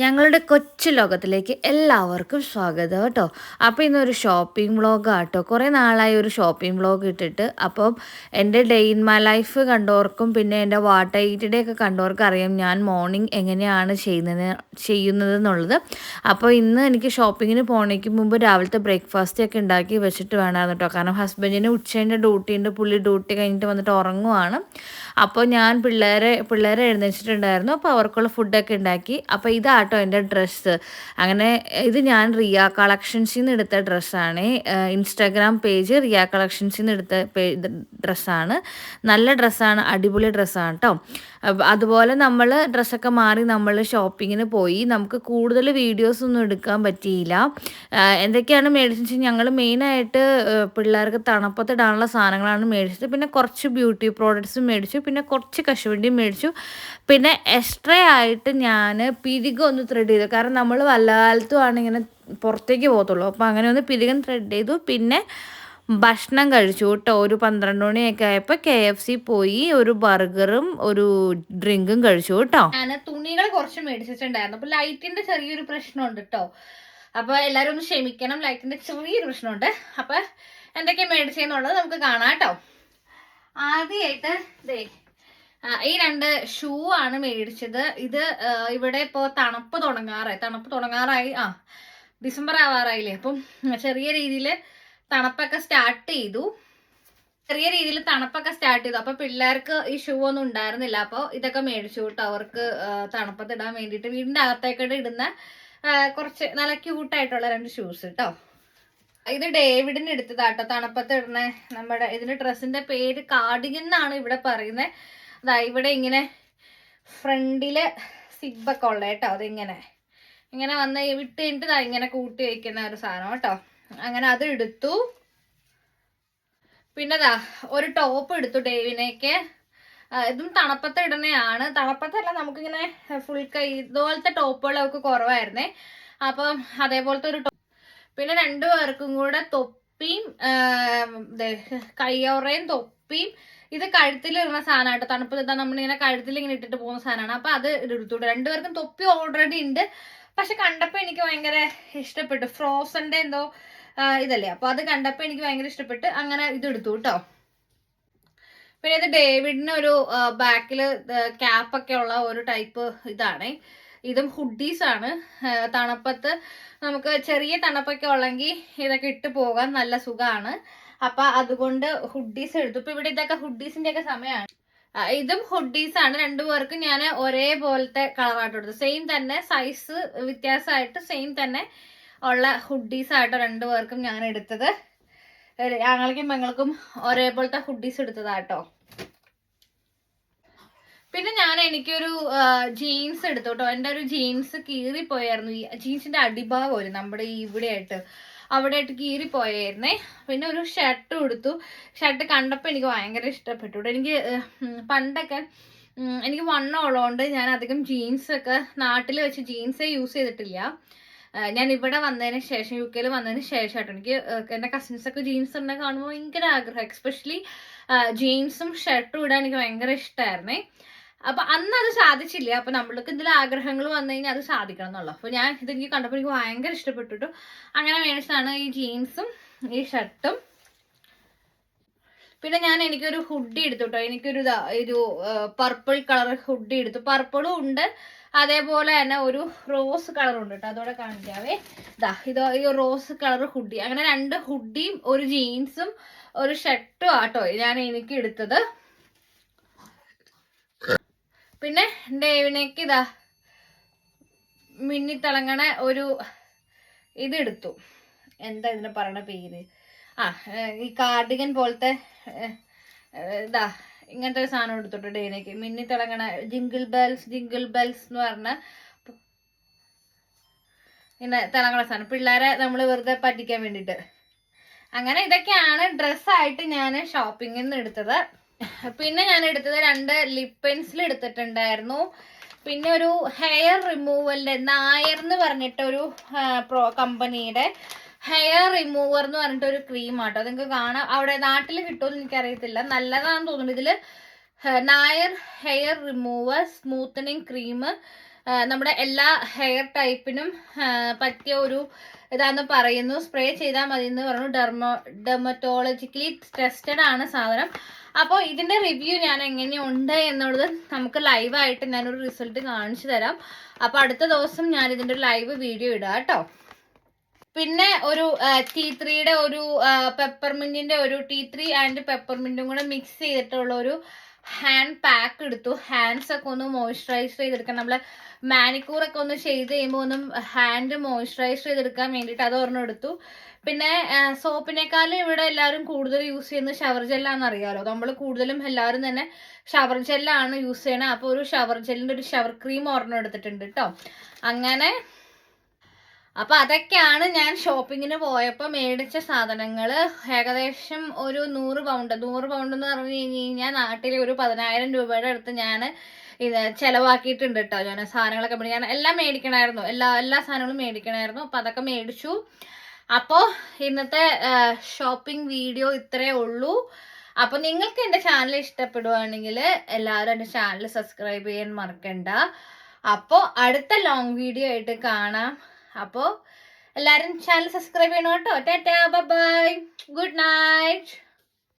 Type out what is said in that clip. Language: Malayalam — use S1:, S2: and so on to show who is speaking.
S1: ഞങ്ങളുടെ കൊച്ചു ലോകത്തിലേക്ക് എല്ലാവർക്കും സ്വാഗതം കേട്ടോ. അപ്പോൾ ഇന്നൊരു ഷോപ്പിംഗ് വ്ളോഗ് കേട്ടോ കുറേ നാളായി ഒരു ഷോപ്പിംഗ് വ്ളോഗ് ഇട്ടിട്ട്. അപ്പം എന്റെ ഡേ ഇൻ മൈ ലൈഫ് കണ്ടവർക്കും പിന്നെ എന്റെ വാട്ടർ എയ്റ്റ് ഡേ ഒക്കെ കണ്ടവർക്കും അറിയാം ഞാൻ മോർണിംഗ് എങ്ങനെയാണ് ചെയ്യുന്നത് ചെയ്യുന്നത് എന്നുള്ളത് അപ്പോൾ ഇന്ന് എനിക്ക് ഷോപ്പിങ്ങിന് പോകണേക്ക് മുമ്പ് രാവിലത്തെ ബ്രേക്ക്ഫാസ്റ്റ് ഒക്കെ ഉണ്ടാക്കി വെച്ചിട്ട് വേണമായിരുന്നു കേട്ടോ. കാരണം ഹസ്ബൻഡിന് ഉച്ചേന്റെ ഡ്യൂട്ടി ഉണ്ട്. പുള്ളി ഡ്യൂട്ടി കഴിഞ്ഞിട്ട് വന്നിട്ട് ഉറങ്ങുവാണ്. അപ്പോൾ ഞാൻ പിള്ളേരെ പിള്ളേരെ എഴുന്നേച്ചിട്ടുണ്ടായിരുന്നു അപ്പോൾ അവർക്കുള്ള ഫുഡൊക്കെ ഉണ്ടാക്കി. അപ്പോൾ ഇതാട്ടോ എന്റെ ഡ്രസ്സ്. അങ്ങനെ ഇത് ഞാൻ റിയ കളക്ഷൻസിൽ നിന്ന് എടുത്ത ഡ്രസ്സാണ്. ഇൻസ്റ്റാഗ്രാം പേജ് റിയ കളക്ഷൻസിൽ നിന്ന് എടുത്ത ഡ്രസ്സാണ്. നല്ല ഡ്രസ്സാണ് അടിപൊളി ഡ്രസ്സാണ് കേട്ടോ അതുപോലെ നമ്മൾ ഡ്രസ്സൊക്കെ മാറി നമ്മൾ ഷോപ്പിങ്ങിന് പോയി നമുക്ക് കൂടുതൽ വീഡിയോസ് ഒന്നും എടുക്കാൻ പറ്റിയില്ല. എന്തൊക്കെയാണ് മേടിച്ചത് ഞങ്ങൾ മെയിനായിട്ട് പിള്ളേർക്ക് തണുപ്പത്തിടാനുള്ള സാധനങ്ങളാണ് മേടിച്ചത്. പിന്നെ കുറച്ച് ബ്യൂട്ടി പ്രോഡക്ട്സും മേടിച്ചു. പിന്നെ കുറച്ച് കശുവണ്ടിയും മേടിച്ചു. പിന്നെ എക്സ്ട്രാ ആയിട്ട് ഞാൻ പിരികം ഒന്ന് ത്രെഡ് ചെയ്തു. കാരണം നമ്മൾ വല്ലകാലത്തുമാണ് ഇങ്ങനെ പുറത്തേക്ക് പോകത്തുള്ളൂ. അപ്പോൾ അങ്ങനെ ഒന്ന് പിരികം ത്രെഡ് ചെയ്തു. പിന്നെ ഭക്ഷണം കഴിച്ചു കേട്ടോ. ഒരു പന്ത്രണ്ട് മണിയൊക്കെ ആയപ്പോൾ കെ എഫ് സി പോയി ഒരു ബർഗറും ഒരു ഡ്രിങ്കും കഴിച്ചു കേട്ടോ. ഞാൻ തുണികൾ കുറച്ച് മേടിച്ചിട്ടുണ്ടായിരുന്നു. അപ്പോൾ ലൈറ്റിന്റെ ചെറിയൊരു പ്രശ്നമുണ്ട് കേട്ടോ. അപ്പോൾ എല്ലാവരും ഒന്ന് ക്ഷമിക്കണം. ലൈറ്റിന്റെ ചെറിയൊരു പ്രശ്നമുണ്ട്. അപ്പോൾ എന്തൊക്കെയാ മേടിച്ചെന്നുള്ളത് നമുക്ക് കാണാം കേട്ടോ. ആദ്യമായിട്ട് ദേ ഈ രണ്ട് ഷൂ ആണ് മേടിച്ചത്. ഇത് ഇവിടെ ഇപ്പോൾ തണുപ്പ് തുടങ്ങാറായി. തണുപ്പ് തുടങ്ങാറായി ആ ഡിസംബർ ആവാറായില്ലേ? അപ്പം ചെറിയ രീതിയിൽ തണുപ്പൊക്കെ സ്റ്റാർട്ട് ചെയ്തു. ചെറിയ രീതിയിൽ തണുപ്പൊക്കെ സ്റ്റാർട്ട് ചെയ്തു. അപ്പോൾ പിള്ളേർക്ക് ഈ ഷൂ ഒന്നും ഉണ്ടായിരുന്നില്ല. അപ്പോൾ ഇതൊക്കെ മേടിച്ചു കേട്ടോ അവർക്ക് തണുപ്പത്ത് ഇടാൻ വേണ്ടിയിട്ട് വീടിന്റെ അകത്തേക്കിട്ട് ഇടുന്ന കുറച്ച് നല്ല ക്യൂട്ടായിട്ടുള്ള രണ്ട് ഷൂസ് കേട്ടോ ഇത് ഡേവിഡിന് എടുത്തതാട്ടോ തണുപ്പത്ത് ഇടുന്ന. നമ്മുടെ ഇതിന്റെ ഡ്രസ്സിന്റെ പേര് കാർഡിഗൻ എന്നാണ് ഇവിടെ പറയുന്നത് ഇവിടെ ഇങ്ങനെ ഫ്രണ്ടിൽ സിബൊക്കെ ഉള്ളത് കേട്ടോ അതിങ്ങനെ. ഇങ്ങനെ വന്ന് വിട്ട് കഴിഞ്ഞിട്ട് ഇങ്ങനെ കൂട്ടി വയ്ക്കുന്ന ഒരു സാധനം കേട്ടോ. അങ്ങനെ അത് എടുത്തു. പിന്നെ ദാ ഒരു ടോപ്പ് എടുത്തു ഡേവിനേക്ക്. ഇതും തണുപ്പത്ത് ഇടുന്നതാണ് തണുപ്പത്തല്ല നമുക്കിങ്ങനെ ഫുൾ കൈ ഇതുപോലത്തെ ടോപ്പുകളൊക്കെ കുറവായിരുന്നേ. അപ്പം അതേപോലത്തെ ഒരു ടോപ്പ് പിന്നെ രണ്ടു പേർക്കും കൂടെ തൊപ്പിയും കയ്യോറയും തൊപ്പിയും ഇത് കഴുത്തിൽ ഇടുന്ന സാധനമായിട്ട് തണുപ്പ് നമ്മൾ നമ്മളിങ്ങനെ കഴുത്തിൽ ഇങ്ങനെ ഇട്ടിട്ട് പോകുന്ന സാധനമാണ്. അപ്പൊ അത് എടുത്തുകൊണ്ട് രണ്ടുപേർക്കും തൊപ്പി ഓൾറെഡി ഉണ്ട്. പക്ഷെ കണ്ടപ്പോൾ എനിക്ക് ഭയങ്കര ഇഷ്ടപ്പെട്ടു. ഫ്രോസന്റെ എന്തോ ഇതല്ലേ. അപ്പൊ അത് കണ്ടപ്പോൾ എനിക്ക് ഭയങ്കര ഇഷ്ടപ്പെട്ട്. അങ്ങനെ ഇത് എടുത്തു കേട്ടോ. പിന്നെ ഇത് ഡേവിഡിന് ഒരു ബാക്കിൽ ക്യാപ്പൊക്കെ ഉള്ള ഒരു ടൈപ്പ് ഇതാണ്. ഇതും ഹുഡീസ് ആണ്. തണുപ്പത്ത് നമുക്ക് ചെറിയ തണുപ്പൊക്കെ ഉള്ളെങ്കിൽ ഇതൊക്കെ ഇട്ട് പോകാൻ നല്ല സുഖമാണ് അപ്പൊ അതുകൊണ്ട് ഹുഡീസ് എടുത്തു. ഇപ്പൊ ഇവിടെ ഇതൊക്കെ ഹുഡീസിന്റെ ഒക്കെ സമയമാണ് ഇതും ഹുഡീസ് ആണ്. രണ്ടുപേർക്കും ഞാൻ ഒരേപോലത്തെ കളറായിട്ട് കൊടുത്തു. സെയിം തന്നെ സൈസ് വ്യത്യാസമായിട്ട് സെയിം തന്നെ ഉള്ള ഹുഡീസ് ആയിട്ട് രണ്ടുപേർക്കും ഞാൻ എടുത്തത്. ഞങ്ങൾക്കും പെങ്ങൾക്കും ഒരേപോലത്തെ ഹുഡീസ് എടുത്തതാട്ടോ. പിന്നെ ഞാൻ എനിക്കൊരു ജീൻസ് എടുത്തു കേട്ടോ. എന്റെ ഒരു ജീൻസ് കീറിപ്പോയായിരുന്നു. ജീൻസിന്റെ അടിഭാഗം ഒരു നമ്മുടെ ഇവിടെയായിട്ട്. അവിടെയായിട്ട് കീറി പോയായിരുന്നേ പിന്നെ ഒരു ഷർട്ട് കൊടുത്തു ഷർട്ട് കണ്ടപ്പോൾ എനിക്ക് ഭയങ്കര ഇഷ്ടപ്പെട്ടു. എനിക്ക് പണ്ടൊക്കെ എനിക്ക് വണ്ണം ഉള്ളതുകൊണ്ട് ഞാൻ അധികം ജീൻസൊക്കെ നാട്ടിൽ വെച്ച് ജീൻസേ യൂസ് ചെയ്തിട്ടില്ല. ഞാൻ ഇവിടെ വന്നതിന് ശേഷം യു കെയിൽ വന്നതിന് ശേഷം കേട്ടോ എനിക്ക് എന്റെ കസിൻസൊക്കെ ജീൻസ് ഉണ്ടെങ്കിൽ കാണുമ്പോൾ ഭയങ്കര ആഗ്രഹം. എക്സ്പെഷ്യലി ജീൻസും ഷർട്ടും ഇടാൻ എനിക്ക് ഭയങ്കര ഇഷ്ടമായിരുന്നേ അപ്പൊ അന്ന് അത് സാധിച്ചില്ല? അപ്പൊ നമ്മൾക്ക് എന്തെങ്കിലും ആഗ്രഹങ്ങൾ വന്നു കഴിഞ്ഞാൽ അത് സാധിക്കണം എന്നുള്ളു അപ്പൊ ഞാൻ ഇതെനിക്ക് കണ്ടപ്പോൾ എനിക്ക് ഭയങ്കര ഇഷ്ടപ്പെട്ടിട്ടു. അങ്ങനെ മേടിച്ചതാണ് ഈ ജീൻസും ഈ ഷർട്ടും. പിന്നെ ഞാൻ എനിക്കൊരു ഹുഡി എടുത്തു കേട്ടോ എനിക്കൊരു ഒരു പർപ്പിൾ കളർ ഹുഡി എടുത്തു. പർപ്പിളും ഉണ്ട്. അതേപോലെ തന്നെ ഒരു റോസ് കളർ ഉണ്ട് കേട്ടോ. അതോടെ കാണിക്കാവേ. ഇതാ ഇതോ ഈ റോസ് കളർ ഹുഡി. അങ്ങനെ രണ്ട് ഹുഡിയും ഒരു ജീൻസും ഒരു ഷർട്ടും ആട്ടോ ഞാൻ എനിക്ക് എടുത്തത്. പിന്നെ ഡേവിനേക്ക് ഇതാ മിന്നിത്തിളങ്ങണ ഒരു ഇതെടുത്തു. എന്താ ഇതിനെ പറയണ പേര്? ആ ഈ കാർഡിഗൻ പോലത്തെ ഇതാ ഇങ്ങനത്തെ ഒരു സാധനം എടുത്തോട്ടോ ഡേവിനേക്ക് മിന്നിത്തിളങ്ങണ ജിങ്കിൾ ബെൽസ് ജിങ്കിൾ ബെൽസ് എന്ന് പറഞ്ഞ ഇങ്ങനെ തിളങ്ങണ സാധനം. പിള്ളേരെ നമ്മൾ വെറുതെ പറ്റിക്കാൻ വേണ്ടിയിട്ട് അങ്ങനെ ഇതൊക്കെയാണ് ഡ്രസ്സായിട്ട് ഞാൻ ഷോപ്പിങ്ങിൽ നിന്ന് എടുത്തത്. പിന്നെ ഞാൻ എടുത്തത് രണ്ട് ലിപ് പെൻസിൽ എടുത്തിട്ടുണ്ടായിരുന്നു. പിന്നെ ഒരു ഹെയർ റിമൂവലിന്റെ നായർ എന്ന് പറഞ്ഞിട്ട് ഒരു പ്രോ കമ്പനിയുടെ ഹെയർ റിമൂവർ എന്ന് പറഞ്ഞിട്ട് ഒരു ക്രീം ആട്ടോ. നിങ്ങൾക്ക് കാണാം. അവിടെ നാട്ടിൽ കിട്ടുമെന്ന് എനിക്കറിയത്തില്ല. നല്ലതാണെന്ന് തോന്നുന്നു. ഇതിൽ Nair hair remover smoothening cream നമ്മുടെ എല്ലാ ഹെയർ ടൈപ്പിനും പറ്റിയ ഒരു ഇതാന്ന് പറയുന്നു. സ്പ്രേ ചെയ്താൽ മതി എന്ന് പറഞ്ഞു. ഡെർമോ ഡെർമറ്റോളജിക്കലി ടെസ്റ്റഡ് ആണ് സാധനം. അപ്പോൾ ഇതിന്റെ റിവ്യൂ ഞാൻ എങ്ങനെയുണ്ട് എന്നുള്ളത് നമുക്ക് ലൈവായിട്ട് ഞാനൊരു റിസൾട്ട് കാണിച്ചു തരാം. അപ്പോൾ അടുത്ത ദിവസം ഞാൻ ഇതിന്റെ ലൈവ് വീഡിയോ ഇടാം കേട്ടോ. പിന്നെ ഒരു ടീ ത്രീയുടെ ഒരു പെപ്പർമിന്റിന്റെ ഒരു ടീ ത്രീ ആൻഡ് പെപ്പർമിന്റും കൂടെ മിക്സ് ചെയ്തിട്ടുള്ള ഒരു ഹാൻഡ് പാക്ക് എടുത്തു. ഹാൻഡ്സ് ഒക്കെ ഒന്ന് മോയ്സ്ചറൈസ് ചെയ്തെടുക്കാം നമ്മൾ മാനിക്കൂർ ഒക്കെ ഒന്ന് ചെയ്ത് ചെയ്യുമ്പോൾ ഒന്നും ഹാൻഡ് മോയ്സ്ചറൈസ് ചെയ്തെടുക്കാൻ വേണ്ടിയിട്ട് അത് ഒരെണ്ണം എടുത്തു. പിന്നെ സോപ്പിനേക്കാളും ഇവിടെ എല്ലാവരും കൂടുതൽ യൂസ് ചെയ്യുന്നത് ഷവർ ജെല്ലാന്ന് അറിയാലോ. നമ്മൾ കൂടുതലും എല്ലാവരും തന്നെ ഷവർ ജെല്ലാണ് യൂസ് ചെയ്യണത് അപ്പോൾ ഒരു ഷവർ ജെല്ലിന്റെ ഒരു ഷവർ ക്രീം ഒരെണ്ണം എടുത്തിട്ടുണ്ട് കേട്ടോ അങ്ങനെ അപ്പൊ അതൊക്കെയാണ് ഞാൻ ഷോപ്പിങ്ങിന് പോയപ്പോൾ മേടിച്ച സാധനങ്ങൾ. ഏകദേശം ഒരു നൂറ് പൗണ്ട്. നൂറ് പൗണ്ട് എന്ന് പറഞ്ഞു കഴിഞ്ഞ് കഴിഞ്ഞാൽ നാട്ടിൽ ഒരു പതിനായിരം രൂപയുടെ അടുത്ത് ഞാൻ ഇത് ചെലവാക്കിയിട്ടുണ്ട് കേട്ടോ ഞാൻ സാധനങ്ങളൊക്കെ ഞാൻ എല്ലാം മേടിക്കണമായിരുന്നു എല്ലാ എല്ലാ സാധനങ്ങളും മേടിക്കണമായിരുന്നു അപ്പൊ അതൊക്കെ മേടിച്ചു. അപ്പോൾ ഇന്നത്തെ ഷോപ്പിംഗ് വീഡിയോ ഇത്രേ ഉള്ളൂ. അപ്പോൾ നിങ്ങൾക്ക് എന്റെ ചാനൽ ഇഷ്ടപ്പെടുവാണെങ്കിൽ എല്ലാവരും എന്റെ ചാനൽ സബ്സ്ക്രൈബ് ചെയ്യാൻ മറക്കണ്ട. അപ്പോൾ അടുത്ത ലോങ് വീഡിയോ ആയിട്ട് കാണാം. അപ്പോൾ എല്ലാവരും ചാനൽ സബ്സ്ക്രൈബ് ചെയ്യണം കേട്ടോ. Tata bye. Good night.